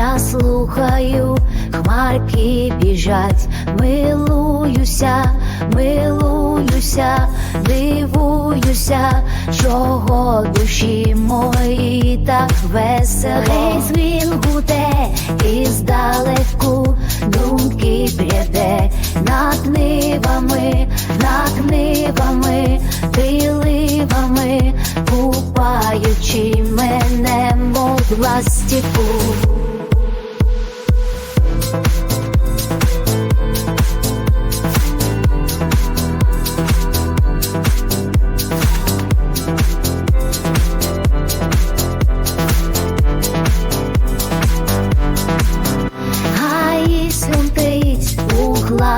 я слухаю, хмарки біжать, милуюся, милуюся, дивуюся, чого душі мої так весело. Дзвін гуде і здалеку думки пряде. Над нивами, над нивами, приливами, купаючи мене, мов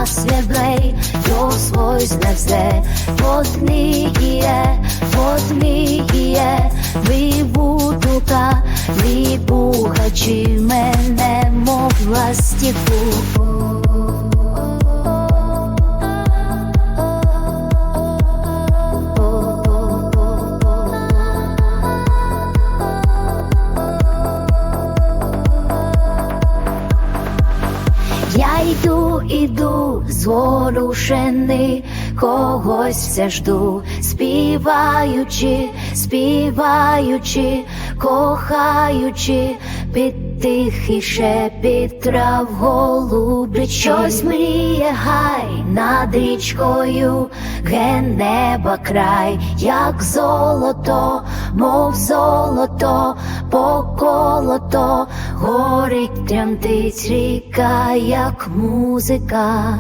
у глас світлей, його свой знесе, потміє, потміє, вибутука, вибухачі мене, мов ластівку. Я йду, іду, зворушений, когось все жду, співаючи, співаючи, кохаючи, під тихий шепіт трав голубить щось мріє гай над річкою, ге неба край, як золото, мов золото, поколото, горить тремтить ріка, як музика.